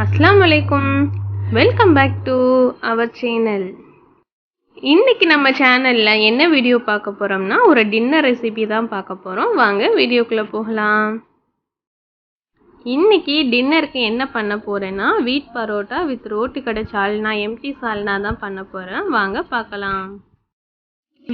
அஸ்லாம் வலைக்கும் welcome back to our channel இன்னைக்கு நம்ம சேனலில் என்ன வீடியோ பார்க்க போகிறோம்னா ஒரு டின்னர் ரெசிபி தான் பார்க்க போகிறோம் வாங்க வீடியோக்குள்ளே போகலாம். இன்னைக்கு டின்னருக்கு என்ன பண்ண போகிறேன்னா வீட் பரோட்டா வித் ரோட்டு கடை சால்னா எம்டி சால்னா தான் பண்ண போகிறேன் வாங்க பார்க்கலாம்.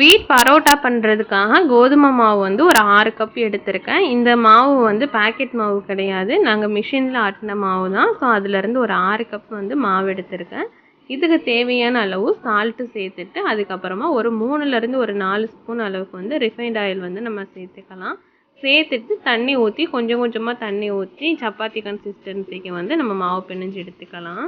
வீட் பரோட்டா பண்ணுறதுக்காக கோதுமை மாவு வந்து ஒரு ஆறு கப் எடுத்திருக்கேன். இந்த மாவு வந்து பாக்கெட் மாவு கிடையாது. நாங்கள் மிஷினில் ஆட்டின மாவு தான். ஸோ அதுலேருந்து ஒரு ஆறு கப் வந்து மாவு எடுத்திருக்கேன். இதுக்கு தேவையான அளவு சால்ட்டு சேர்த்துட்டு அதுக்கப்புறமா ஒரு மூணுலேருந்து ஒரு நாலு ஸ்பூன் அளவுக்கு வந்து ரிஃபைண்ட் ஆயில் வந்து நம்ம சேர்த்துக்கலாம். சேர்த்துட்டு தண்ணி ஊற்றி கொஞ்சம் கொஞ்சமாக தண்ணி ஊற்றி சப்பாத்தி கன்சிஸ்டன்சிக்கு வந்து நம்ம மாவு பிணைஞ்சு எடுத்துக்கலாம்.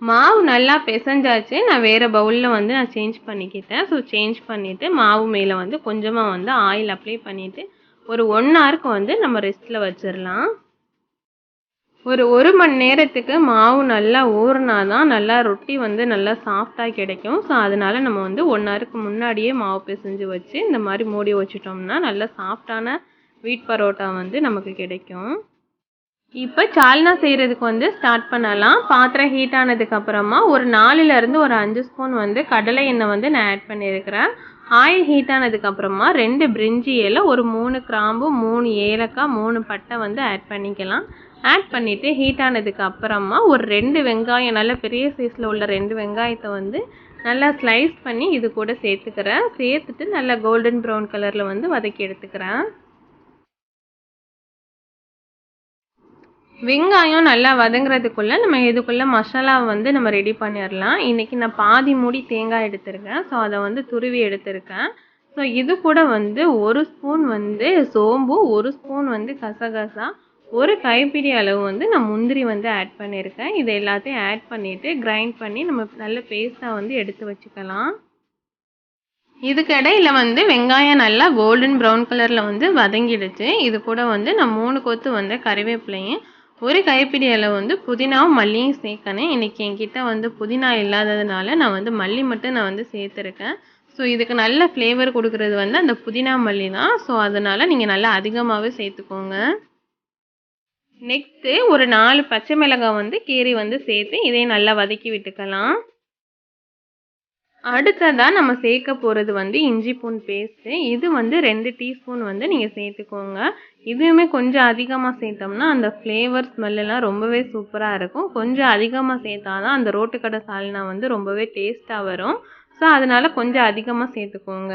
மாவு நல்லா பிசைஞ்சாச்சு. நான் வேறு பவுலில் வந்து நான் சேஞ்ச் பண்ணிக்கிட்டேன். ஸோ சேஞ்ச் பண்ணிவிட்டு மாவு மேலே வந்து கொஞ்சமாக வந்து ஆயில் அப்ளை பண்ணிவிட்டு ஒரு ஒன் ஹவருக்கு வந்து நம்ம ரெஸ்ட்டில் வச்சிடலாம் ஒரு ஒரு மணி நேரத்துக்கு மாவு நல்லா ஊறினா தான் நல்லா ரொட்டி வந்து நல்லா சாஃப்டாக கிடைக்கும். ஸோ அதனால் நம்ம வந்து ஒன் ஹவருக்கு முன்னாடியே மாவு பிசைஞ்சு வச்சு இந்த மாதிரி மூடி வச்சிட்டோம்னா நல்லா சாஃப்டான வீட் பரோட்டா வந்து நமக்கு கிடைக்கும். இப்போ சால்னா செய்கிறதுக்கு வந்து ஸ்டார்ட் பண்ணலாம். பாத்திரம் ஹீட் ஆனதுக்கப்புறமா ஒரு நாலுலேருந்து ஒரு அஞ்சு ஸ்பூன் வந்து கடலை எண்ணெய் வந்து நான் ஆட் பண்ணியிருக்கிறேன் ஆயில் ஹீட் ஆனதுக்கப்புறமா ரெண்டு பிரிஞ்சி இலை ஒரு மூணு கிராம்பு மூணு ஏலக்காய் மூணு பட்டை வந்து ஆட் பண்ணிக்கலாம். ஆட் பண்ணிவிட்டு ஹீட் ஆனதுக்கு அப்புறமா ஒரு ரெண்டு வெங்காயம் நல்ல பெரிய சைஸில் உள்ள ரெண்டு வெங்காயத்தை வந்து நல்லா ஸ்லைஸ் பண்ணி இது கூட சேர்த்துக்கிறேன். சேர்த்துட்டு நல்லா கோல்டன் ப்ரௌன் கலரில் வந்து வதக்கி எடுத்துக்கிறேன். வெங்காயம் நல்லா வதங்குறதுக்குள்ளே நம்ம இதுக்குள்ளே மசாலா வந்து நம்ம ரெடி பண்ணிடலாம் இன்றைக்கி நான் பாதி மூடி தேங்காய் எடுத்திருக்கேன். ஸோ அதை வந்து துருவி எடுத்திருக்கேன். ஸோ இது கூட வந்து ஒரு ஸ்பூன் வந்து சோம்பு ஒரு ஸ்பூன் வந்து கசகசா ஒரு கைப்பிடி அளவு வந்து நான் முந்திரி வந்து ஆட் பண்ணியிருக்கேன் இது எல்லாத்தையும் ஆட் பண்ணிவிட்டு கிரைண்ட் பண்ணி நம்ம நல்ல பேஸ்ட்டாக வந்து எடுத்து வச்சுக்கலாம். இதுக்கடையில் வந்து வெங்காயம் நல்லா கோல்டன் ப்ரௌன் கலரில் வந்து வதங்கிடுச்சு. இது கூட வந்து நான் மூணு கொத்து வந்து கறிவேப்பிலையும் ஒரு கைப்பிடி அளவு வந்து புதினாவும் மல்லியும் சேர்க்கணும் இன்றைக்கி என்கிட்ட வந்து புதினா இல்லாததுனால நான் வந்து மல்லி மட்டும் நான் வந்து சேர்த்துருக்கேன். ஸோ இதுக்கு நல்ல ஃப்ளேவர் கொடுக்குறது வந்து அந்த புதினா மல்லி தான். ஸோ அதனால் நீங்கள் நல்லா அதிகமாகவே சேர்த்துக்கோங்க. நெக்ஸ்ட்டு ஒரு நாலு பச்சை மிளகாய் வந்து கீரி வந்து சேர்த்து இதையும் நல்லா வதக்கி விட்டுக்கலாம். அடுத்ததாக நம்ம சேர்க்க போகிறது வந்து இஞ்சி பூன் பேஸ்ட்டு இது வந்து ரெண்டு டீஸ்பூன் வந்து நீங்கள் சேர்த்துக்கோங்க. இதுவுமே கொஞ்சம் அதிகமாக சேர்த்தோம்னா அந்த ஃப்ளேவர் ஸ்மெல்லாம் ரொம்பவே சூப்பராக இருக்கும். கொஞ்சம் அதிகமாக சேர்த்தா தான் அந்த ரோட்டுக்கடை சால்னா வந்து ரொம்பவே டேஸ்ட்டாக வரும். ஸோ அதனால் கொஞ்சம் அதிகமாக சேர்த்துக்கோங்க.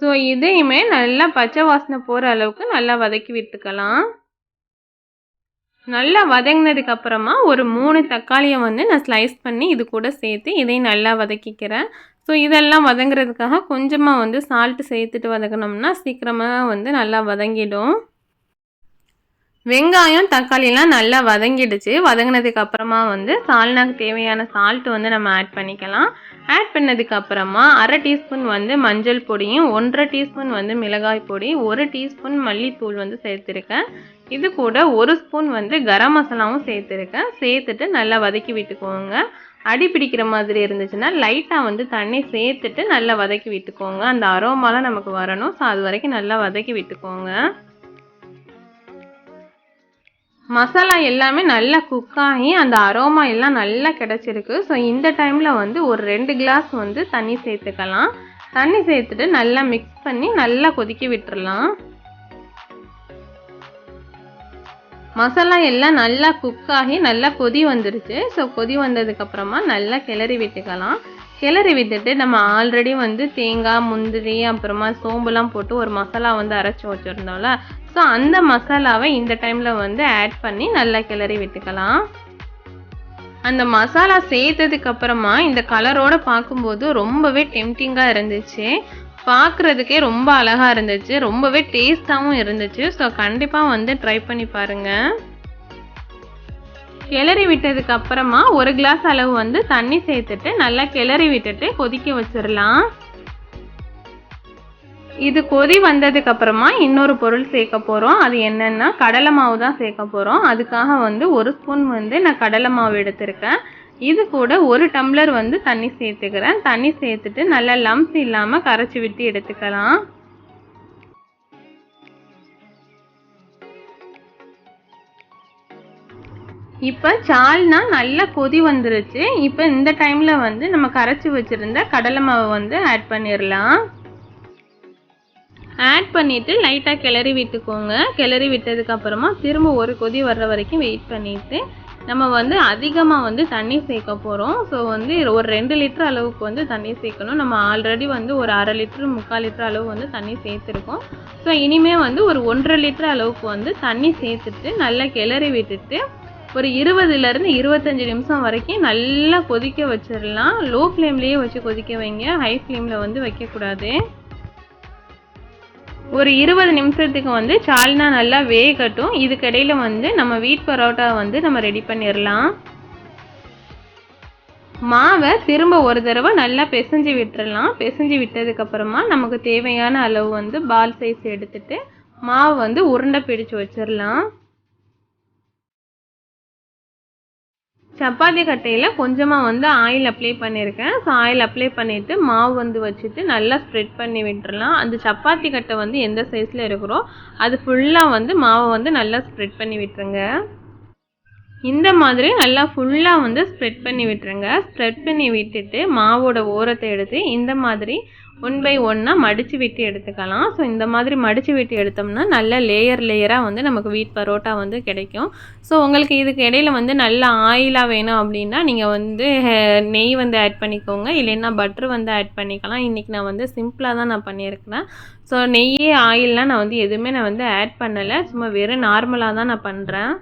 ஸோ இதையுமே நல்லா பச்சை வாசனை போகிற அளவுக்கு நல்லா வதக்கி விட்டுக்கலாம். நல்லா வதங்கினதுக்கு அப்புறமா ஒரு மூணு தக்காளியை வந்து நான் ஸ்லைஸ் பண்ணி இது கூட சேர்த்து இதையும் நல்லா வதக்கிக்கிறேன். ஸோ இதெல்லாம் வதங்குறதுக்காக கொஞ்சமாக வந்து சால்ட்டு சேர்த்துட்டு வதக்கினோம்னா சீக்கிரமாக வந்து நல்லா வதங்கிடும். வெங்காயம் தக்காளிலாம் நல்லா வதங்கிடுச்சு. வதங்கினதுக்கு அப்புறமா வந்து சால்னாக்கு தேவையான சால்ட்டு வந்து நம்ம ஆட் பண்ணிக்கலாம். ஆட் பண்ணதுக்கு அப்புறமா அரை டீஸ்பூன் வந்து மஞ்சள் பொடியும் ஒன்றரை டீஸ்பூன் வந்து மிளகாய் பொடி ஒரு டீஸ்பூன் மல்லித்தூள் வந்து சேர்த்துருக்கேன். இது கூட ஒரு ஸ்பூன் வந்து கரம் மசாலாவும் சேர்த்துருக்கேன். சேர்த்துட்டு நல்லா வதக்கி விட்டுக்கோங்க. அடி பிடிக்கிற மாதிரி இருந்துச்சுன்னா லைட்டாக வந்து தண்ணி சேர்த்துட்டு நல்லா வதக்கி விட்டுக்கோங்க. அந்த அரோமாலாம் நமக்கு வரணும். ஸோ அது வரைக்கும் நல்லா வதக்கி விட்டுக்கோங்க. மசாலா எல்லாமே நல்லா குக் ஆகி அந்த அரோமா எல்லாம் நல்லா கிடச்சிருக்கு. ஸோ இந்த டைமில் வந்து ஒரு ரெண்டு கிளாஸ் வந்து தண்ணி சேர்த்துக்கலாம். தண்ணி சேர்த்துட்டு நல்லா மிக்ஸ் பண்ணி நல்லா கொதிக்க விட்டுறலாம். மசாலா எல்லாம் நல்லா குக் ஆகி நல்லா கொதி வந்துருச்சு. ஸோ கொதி வந்ததுக்கப்புறமா நல்லா கிளறி விட்டுக்கலாம். கிளறி விட்டுட்டு நம்ம ஆல்ரெடி வந்து தேங்காய் முந்திரி அப்புறமா சோம்புலாம் போட்டு ஒரு மசாலா வந்து அரைச்சி வச்சுருந்தோம்ல. ஸோ அந்த மசாலாவை இந்த டைமில் வந்து ஆட் பண்ணி நல்லா கிளறி விட்டுக்கலாம். அந்த மசாலா சேர்த்ததுக்கு அப்புறமா இந்த கலரோட பார்க்கும்போது ரொம்பவே டெம்டிங்காக இருந்துச்சு. பார்க்குறதுக்கே ரொம்ப அழகாக இருந்துச்சு. ரொம்பவே டேஸ்ட்டாகவும் இருந்துச்சு. ஸோ கண்டிப்பாக வந்து ட்ரை பண்ணி பாருங்கள் கிளறி விட்டதுக்கு அப்புறமா ஒரு கிளாஸ் அளவு வந்து தண்ணி சேர்த்துட்டு நல்லா கிளறி விட்டுட்டு கொதிக்க வச்சிடலாம். இது கொதி வந்ததுக்கு அப்புறமா இன்னொரு பொருள் சேர்க்க போகிறோம் அது என்னென்னா கடலை மாவு தான் சேர்க்க போகிறோம் அதுக்காக வந்து ஒரு ஸ்பூன் வந்து நான் கடலை மாவு எடுத்திருக்கேன். இது கூட ஒரு டம்ளர் வந்து தண்ணி சேர்த்துக்கிறேன். தண்ணி சேர்த்துட்டு நல்லா லம்ஸ் இல்லாமல் கரைச்சி விட்டு எடுத்துக்கலாம். இப்போ சால்னா நல்லா கொதி வந்துருச்சு. இப்போ இந்த டைமில் வந்து நம்ம கரைச்சி வச்சுருந்த கடலை மாவை வந்து ஆட் பண்ணிடலாம் ஆட் பண்ணிவிட்டு லைட்டாக கிளறி விட்டுக்கோங்க. கிளறி விட்டதுக்கப்புறமா திரும்ப ஒரு கொதி வர்ற வரைக்கும் வெயிட் பண்ணிவிட்டு நம்ம வந்து அதிகமாக வந்து தண்ணி சேர்க்க போகிறோம் ஸோ வந்து ஒரு ரெண்டு லிட்டர் அளவுக்கு வந்து தண்ணி சேர்க்கணும். நம்ம ஆல்ரெடி வந்து ஒரு அரை லிட்டர் முக்கால் லிட்டர் அளவு வந்து தண்ணி சேர்த்துருக்கோம். ஸோ இனிமேல் வந்து ஒரு ஒன்றரை லிட்டர் அளவுக்கு வந்து தண்ணி சேர்த்துட்டு நல்லா கிளறி விட்டுட்டு ஒரு இருபதுலேருந்து இருபத்தஞ்சி நிமிஷம் வரைக்கும் நல்லா கொதிக்க வச்சிடலாம். லோ ஃப்ளேம்லேயே வச்சு கொதிக்க வைங்க. ஹை ஃப்ளேமில் வந்து வைக்கக்கூடாது. ஒரு இருபது நிமிஷத்துக்கு வந்து சால்னா நல்லா வேகட்டும். இதுக்கடையில் வந்து நம்ம வீட் பரோட்டா வந்து நம்ம ரெடி பண்ணிடலாம். மாவை திரும்ப ஒரு தடவை நல்லா பிசைஞ்சு விட்டுறலாம். பிசைஞ்சு விட்டதுக்கப்புறமா நமக்கு தேவையான அளவு வந்து பால் சைஸ் எடுத்துட்டு மாவு வந்து உருண்டை பிடிச்சு வச்சிடலாம். சப்பாத்தி கட்டையில் கொஞ்சமாக வந்து ஆயில் அப்ளை பண்ணியிருக்கேன் ஸோ ஆயில் அப்ளை பண்ணிவிட்டு மாவு வந்து வச்சுட்டு நல்லா ஸ்ப்ரெட் பண்ணி விட்டுறலாம். அந்த சப்பாத்தி கட்டை வந்து எந்த சைஸில் இருக்கிறோ அது ஃபுல்லாக வந்து மாவை வந்து நல்லா ஸ்ப்ரெட் பண்ணி விட்டுருங்க. இந்த மாதிரி நல்லா ஃபுல்லாக வந்து ஸ்ப்ரெட் பண்ணி விட்டுருங்க. ஸ்ப்ரெட் பண்ணி விட்டுட்டு மாவோட ஓரத்தை எடுத்து இந்த மாதிரி ஒன் பை ஒன்னாக மடித்து விட்டு எடுத்துக்கலாம். ஸோ இந்த மாதிரி மடித்து விட்டு எடுத்தோம்னா நல்ல லேயர் லேயராக வந்து நமக்கு வீட் பரோட்டா வந்து கிடைக்கும். ஸோ உங்களுக்கு இதுக்கு இடையில வந்து நல்ல ஆயிலாக வேணும் அப்படின்னா நீங்கள் வந்து நெய் வந்து ஆட் பண்ணிக்கோங்க. இல்லைன்னா பட்ரு வந்து ஆட் பண்ணிக்கலாம். இன்றைக்கி நான் வந்து சிம்பிளாக தான் நான் பண்ணியிருக்கிறேன். ஸோ நெய்யே ஆயிலெலாம் நான் வந்து எதுவுமே நான் வந்து ஆட் பண்ணலை. சும்மா வெறும் நார்மலாக தான் நான் பண்ணுறேன்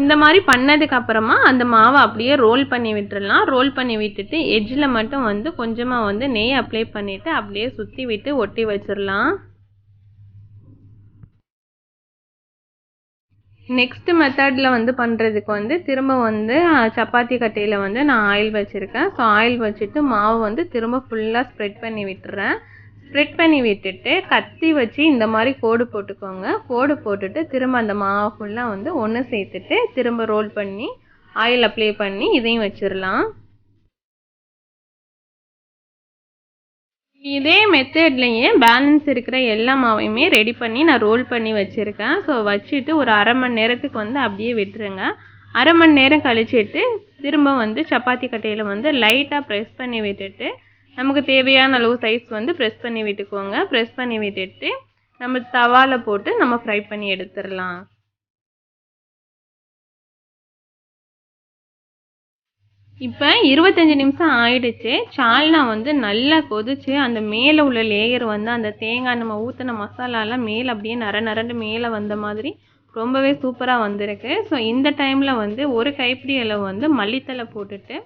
இந்த மாதிரி பண்ணதுக்கு அப்புறமா அந்த மாவை அப்படியே ரோல் பண்ணி விட்டுடலாம் ரோல் பண்ணி விட்டுட்டு எட்ஜில் மட்டும் வந்து கொஞ்சமாக வந்து நெய் அப்ளை பண்ணிவிட்டு அப்படியே சுற்றி விட்டு ஒட்டி வச்சிடலாம். நெக்ஸ்ட் மெத்தடில் வந்து பண்ணுறதுக்கு வந்து திரும்ப வந்து சப்பாத்தி கட்டையில் வந்து நான் ஆயில் வச்சுருக்கேன். ஸோ ஆயில் வச்சுட்டு மாவு வந்து திரும்ப ஃபுல்லாக ஸ்ப்ரெட் பண்ணி விட்டுறேன். ஸ்ப்ரெட் பண்ணி விட்டுட்டு கத்தி வச்சு இந்த மாதிரி கோடு போட்டுக்கோங்க. கோடு போட்டுட்டு திரும்ப அந்த மாவு ஃபுல்லாக வந்து ஒன்று சேர்த்துட்டு திரும்ப ரோல் பண்ணி ஆயில் அப்ளை பண்ணி இதையும் வச்சிடலாம் இதே மெத்தட்லேயே பேலன்ஸ் இருக்கிற எல்லா மாவையுமே ரெடி பண்ணி நான் ரோல் பண்ணி வச்சுருக்கேன். ஸோ வச்சுட்டு ஒரு அரை மணி நேரத்துக்கு வந்து அப்படியே விட்டுருங்க. அரை மணி நேரம் கழிச்சிட்டு திரும்ப வந்து சப்பாத்தி கட்டையில் வந்து லைட்டாக ப்ரெஸ் பண்ணி விட்டுட்டு நமக்கு தேவையான அளவு சைஸ் வந்து ப்ரெஸ் பண்ணி விட்டுக்கோங்க. ப்ரெஸ் பண்ணி விட்டுட்டு நம்ம தவாவில் போட்டு நம்ம ஃப்ரை பண்ணி எடுத்துடலாம். இப்போ இருபத்தஞ்சி நிமிஷம் ஆயிடுச்சு. சால்னா வந்து நல்லா கொதிச்சு அந்த மேலே உள்ள லேயர் வந்து அந்த தேங்காய் நம்ம ஊற்றின மசாலாலாம் மேலே அப்படியே நர நரண்டு மேலே வந்த மாதிரி ரொம்பவே சூப்பராக வந்திருக்கு. ஸோ இந்த டைமில் வந்து ஒரு கைப்பிடி அளவு வந்து மல்லித்தலை போட்டுட்டு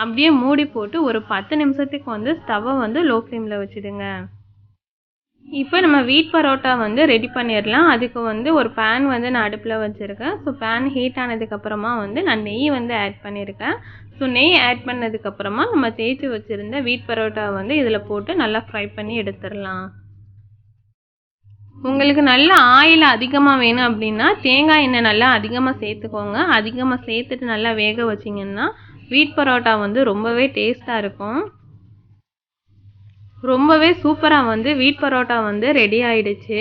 அப்படியே மூடி போட்டு ஒரு பத்து நிமிஷத்துக்கு வந்து ஸ்டவ்வை வந்து லோ ஃப்ளேமில் வச்சுடுங்க. இப்போ நம்ம வீட் பரோட்டா வந்து ரெடி பண்ணிடலாம். அதுக்கு வந்து ஒரு பேன் வந்து நான் அடுப்பில் வச்சுருக்கேன். ஸோ பேன் ஹீட் ஆனதுக்கப்புறமா வந்து நான் நெய் வந்து ஆட் பண்ணியிருக்கேன் ஸோ நெய் ஆட் பண்ணதுக்கப்புறமா நம்ம தேய்ச்சி வச்சுருந்த வீட் பரோட்டா வந்து இதில் போட்டு நல்லா ஃப்ரை பண்ணி எடுத்துடலாம். உங்களுக்கு நல்ல ஆயில் அதிகமாக வேணும் அப்படின்னா தேங்காய் எண்ணெய் நல்லா அதிகமாக சேர்த்துக்கோங்க. அதிகமாக சேர்த்துட்டு நல்லா வேக வச்சிங்கன்னா வீட் பரோட்டா வந்து ரொம்பவே டேஸ்ட்டாக இருக்கும். ரொம்பவே சூப்பராக வந்து வீட் பரோட்டா வந்து ரெடி ஆயிடுச்சு.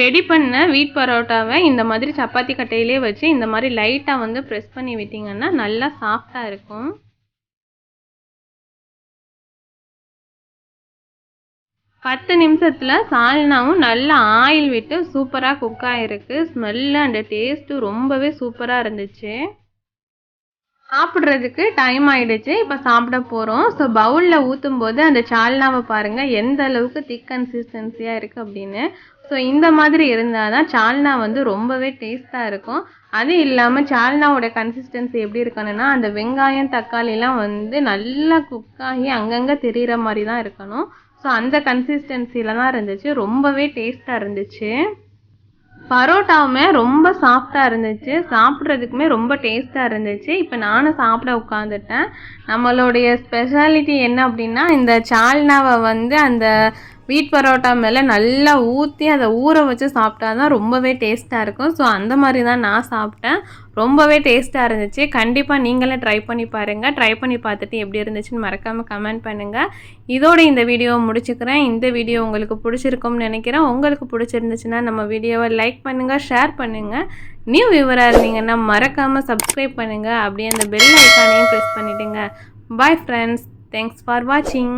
ரெடி பண்ண வீட் பரோட்டாவை இந்த மாதிரி சப்பாத்தி கட்டையிலே வச்சு இந்த மாதிரி லைட்டாக வந்து ப்ரெஸ் பண்ணி விட்டிங்கன்னா நல்லா சாஃப்டாக இருக்கும். பத்து நிமிஷத்தில் சால்னாவும் நல்லா ஆயில் விட்டு சூப்பராக குக் ஆகிருக்கு ஸ்மெல்லு அந்த டேஸ்ட்டு ரொம்பவே சூப்பராக இருந்துச்சு. சாப்பிட்றதுக்கு டைம் ஆயிடுச்சு. இப்போ சாப்பிட போகிறோம் ஸோ பவுலில் ஊற்றும் போது அந்த சால்னாவை பாருங்கள் எந்த அளவுக்கு திக் கன்சிஸ்டன்சியாக இருக்குது அப்படின்னு. ஸோ இந்த மாதிரி இருந்தால் தான் சால்னா வந்து ரொம்பவே டேஸ்ட்டாக இருக்கும். அது இல்லாமல் சால்னாவோட கன்சிஸ்டன்சி எப்படி இருக்கணும்னா அந்த வெங்காயம் தக்காளிலாம் வந்து நல்லா குக் ஆகி அங்கங்கே தெரிகிற மாதிரி தான் இருக்கணும். ஸோ அந்த கன்சிஸ்டன்சியில் தான் இருந்துச்சு. ரொம்பவே டேஸ்ட்டாக இருந்துச்சு. பரோட்டாவுமே ரொம்ப சாஃப்டாக இருந்துச்சு. சாப்பிட்றதுக்குமே ரொம்ப டேஸ்ட்டாக இருந்துச்சு. இப்போ நானும் சாப்பிட உட்காந்துட்டேன் நம்மளுடைய ஸ்பெஷாலிட்டி என்ன அப்படின்னா இந்த சால்னாவை வந்து அந்த வீட் பரோட்டா மேலே நல்லா ஊற்றி அதை ஊற வச்சு சாப்பிட்டா தான் ரொம்பவே டேஸ்ட்டாக இருக்கும். ஸோ அந்த மாதிரி தான் நான் சாப்பிட்டேன். ரொம்பவே டேஸ்ட்டாக இருந்துச்சு. கண்டிப்பாக நீங்களே ட்ரை பண்ணி பாருங்கள் ட்ரை பண்ணி பார்த்துட்டு எப்படி இருந்துச்சுன்னு மறக்காமல் கமெண்ட் பண்ணுங்கள் இதோட இந்த வீடியோவை முடிச்சுக்கிறேன். இந்த வீடியோ உங்களுக்கு பிடிச்சிருக்கும்னு நினைக்கிறேன். உங்களுக்கு பிடிச்சிருந்துச்சுன்னா நம்ம வீடியோவை லைக் பண்ணுங்கள் ஷேர் பண்ணுங்கள் நியூ வியூவராக இருந்தீங்கன்னா மறக்காமல் சப்ஸ்கிரைப் பண்ணுங்கள் அப்படியே அந்த பெல் ஐக்கானையும் ப்ரெஸ் பண்ணிவிடுங்க பாய் ஃப்ரெண்ட்ஸ் தேங்க்ஸ் ஃபார் வாட்சிங்